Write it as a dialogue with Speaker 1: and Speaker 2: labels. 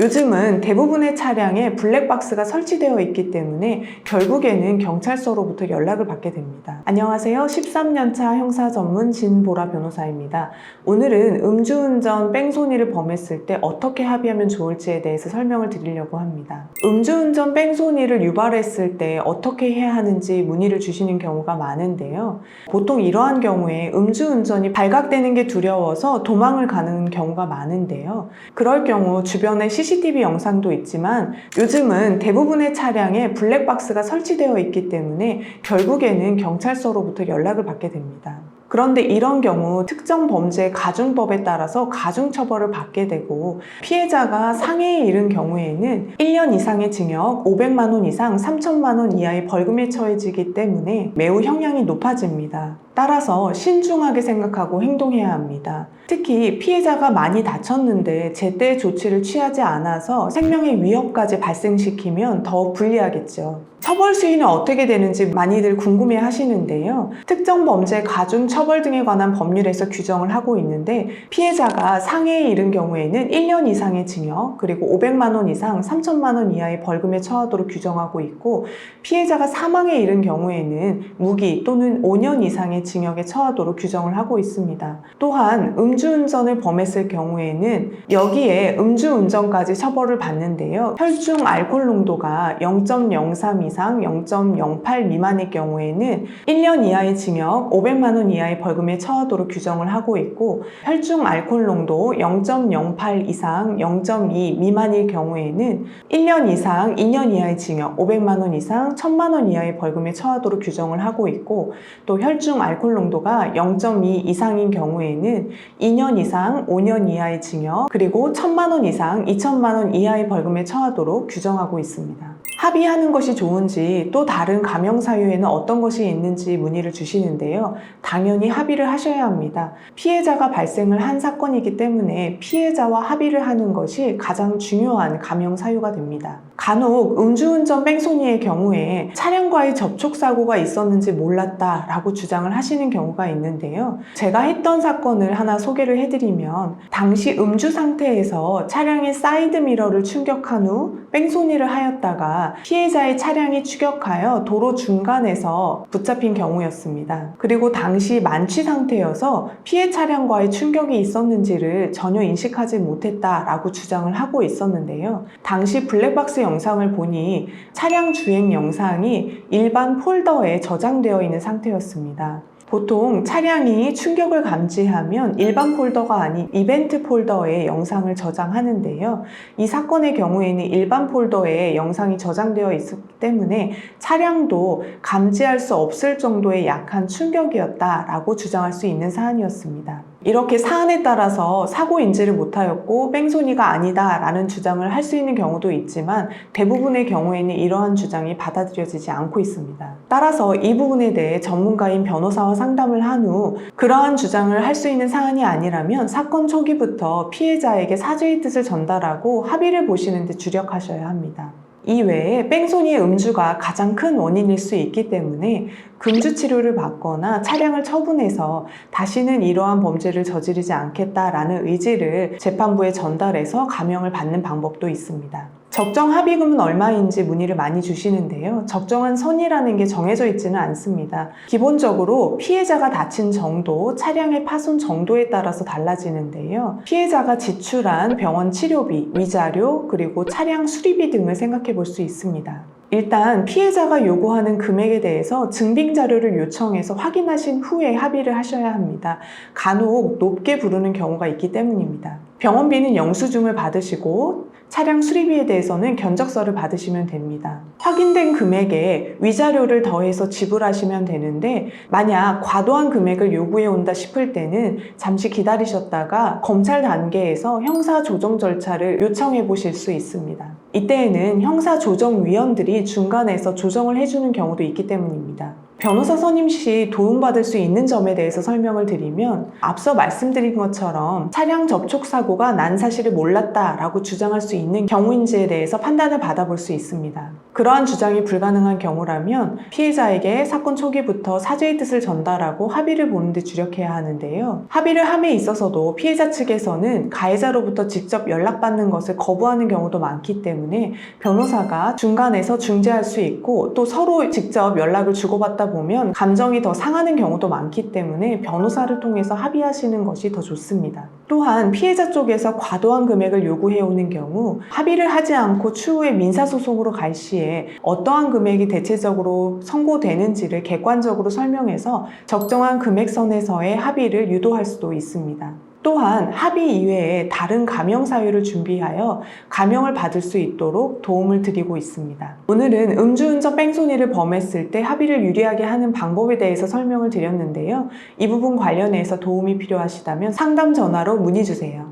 Speaker 1: 요즘은 대부분의 차량에 블랙박스가 설치되어 있기 때문에 결국에는 경찰서로부터 연락을 받게 됩니다. 안녕하세요. 13년차 형사 전문 진보라 변호사입니다. 오늘은 음주운전 뺑소니를 범했을 때 어떻게 합의하면 좋을지에 대해서 설명을 드리려고 합니다. 음주운전 뺑소니를 유발했을 때 어떻게 해야 하는지 문의를 주시는 경우가 많은데요. 보통 이러한 경우에 음주운전이 발각되는 게 두려워서 도망을 가는 경우가 많은데요. 그럴 경우 주변에 CCTV 영상도 있지만 요즘은 대부분의 차량에 블랙박스가 설치되어 있기 때문에 결국에는 경찰서로부터 연락을 받게 됩니다. 그런데 이런 경우 특정 범죄 가중법에 따라서 가중처벌을 받게 되고 피해자가 상해에 이른 경우에는 1년 이상의 징역, 500만 원 이상 3천만 원 이하의 벌금에 처해지기 때문에 매우 형량이 높아집니다. 따라서 신중하게 생각하고 행동해야 합니다. 특히 피해자가 많이 다쳤는데 제때 조치를 취하지 않아서 생명의 위협까지 발생시키면 더 불리하겠죠. 처벌 수위는 어떻게 되는지 많이들 궁금해 하시는데요. 특정 범죄 가중 처벌 등에 관한 법률에서 규정을 하고 있는데 피해자가 상해에 이른 경우에는 1년 이상의 징역 그리고 500만 원 이상 3천만 원 이하의 벌금에 처하도록 규정하고 있고 피해자가 사망에 이른 경우에는 무기 또는 5년 이상의 징역에 처하도록 규정을 하고 있습니다. 또한 음주운전을 범했을 경우에는 여기에 음주운전까지 처벌을 받는데요. 혈중 알코올 농도가 0.03 이상 0.08 미만의 경우에는 1년 이하의 징역, 500만 원 이하의 벌금에 처하도록 규정을 하고 있고 혈중 알코올 농도 0.08 이상 0.2 미만일 경우에는 1년 이상 2년 이하의 징역, 500만 원 이상 1000만 원 이하의 벌금에 처하도록 규정을 하고 있고 또 혈중 알코올 농도가 0.2 이상인 경우에는 2년 이상 5년 이하의 징역 그리고 1000만 원 이상 2천만 원 이하의 벌금에 처하도록 규정하고 있습니다. 합의하는 것이 좋은지 또 다른 감형 사유에는 어떤 것이 있는지 문의를 주시는데요. 당연히 합의를 하셔야 합니다. 피해자가 발생을 한 사건이기 때문에 피해자와 합의를 하는 것이 가장 중요한 감형 사유가 됩니다. 간혹 음주운전 뺑소니의 경우에 차량과의 접촉 사고가 있었는지 몰랐다라고 주장을 하시는 경우가 있는데요. 제가 했던 사건을 하나 소개를 해드리면 당시 음주 상태에서 차량의 사이드 미러를 충격한 후 뺑소니를 하였다가 피해자의 차량이 추격하여 도로 중간에서 붙잡힌 경우였습니다. 그리고 당시 만취 상태여서 피해 차량과의 충격이 있었는지를 전혀 인식하지 못했다라고 주장을 하고 있었는데요. 당시 블랙박스 영상을 보니 차량 주행 영상이 일반 폴더에 저장되어 있는 상태였습니다. 보통 차량이 충격을 감지하면 일반 폴더가 아닌 이벤트 폴더에 영상을 저장하는데요. 이 사건의 경우에는 일반 폴더에 영상이 저장되어 있었기 때문에 차량도 감지할 수 없을 정도의 약한 충격이었다라고 주장할 수 있는 사안이었습니다. 이렇게 사안에 따라서 사고 인지를 못하였고 뺑소니가 아니다 라는 주장을 할 수 있는 경우도 있지만 대부분의 경우에는 이러한 주장이 받아들여지지 않고 있습니다. 따라서 이 부분에 대해 전문가인 변호사와 상담을 한 후 그러한 주장을 할 수 있는 사안이 아니라면 사건 초기부터 피해자에게 사죄의 뜻을 전달하고 합의를 보시는 데 주력하셔야 합니다. 이 외에 뺑소니의 음주가 가장 큰 원인일 수 있기 때문에 금주 치료를 받거나 차량을 처분해서 다시는 이러한 범죄를 저지르지 않겠다라는 의지를 재판부에 전달해서 감형을 받는 방법도 있습니다. 적정 합의금은 얼마인지 문의를 많이 주시는데요. 적정한 선이라는 게 정해져 있지는 않습니다. 기본적으로 피해자가 다친 정도, 차량의 파손 정도에 따라서 달라지는데요. 피해자가 지출한 병원 치료비, 위자료, 그리고 차량 수리비 등을 생각해 볼 수 있습니다. 일단 피해자가 요구하는 금액에 대해서 증빙 자료를 요청해서 확인하신 후에 합의를 하셔야 합니다. 간혹 높게 부르는 경우가 있기 때문입니다. 병원비는 영수증을 받으시고 차량 수리비에 대해서는 견적서를 받으시면 됩니다. 확인된 금액에 위자료를 더해서 지불하시면 되는데 만약 과도한 금액을 요구해 온다 싶을 때는 잠시 기다리셨다가 검찰 단계에서 형사 조정 절차를 요청해 보실 수 있습니다. 이때에는 형사 조정 위원들이 중간에서 조정을 해주는 경우도 있기 때문입니다. 변호사 선임 시 도움받을 수 있는 점에 대해서 설명을 드리면 앞서 말씀드린 것처럼 차량 접촉 사고가 난 사실을 몰랐다라고 주장할 수 있는 경우인지에 대해서 판단을 받아볼 수 있습니다. 그러한 주장이 불가능한 경우라면 피해자에게 사건 초기부터 사죄의 뜻을 전달하고 합의를 보는 데 주력해야 하는데요. 합의를 함에 있어서도 피해자 측에서는 가해자로부터 직접 연락받는 것을 거부하는 경우도 많기 때문에 변호사가 중간에서 중재할 수 있고 또 서로 직접 연락을 주고받 다 보면 감정이 더 상하는 경우도 많기 때문에 변호사를 통해서 합의하시는 것이 더 좋습니다. 또한 피해자 쪽에서 과도한 금액을 요구해오는 경우 합의를 하지 않고 추후에 민사소송으로 갈 시에 어떠한 금액이 대체적으로 선고되는지를 객관적으로 설명해서 적정한 금액선에서의 합의를 유도할 수도 있습니다. 또한 합의 이외에 다른 감형 사유를 준비하여 감형을 받을 수 있도록 도움을 드리고 있습니다. 오늘은 음주운전 뺑소니를 범했을 때 합의를 유리하게 하는 방법에 대해서 설명을 드렸는데요. 이 부분 관련해서 도움이 필요하시다면 상담 전화로 문의 주세요.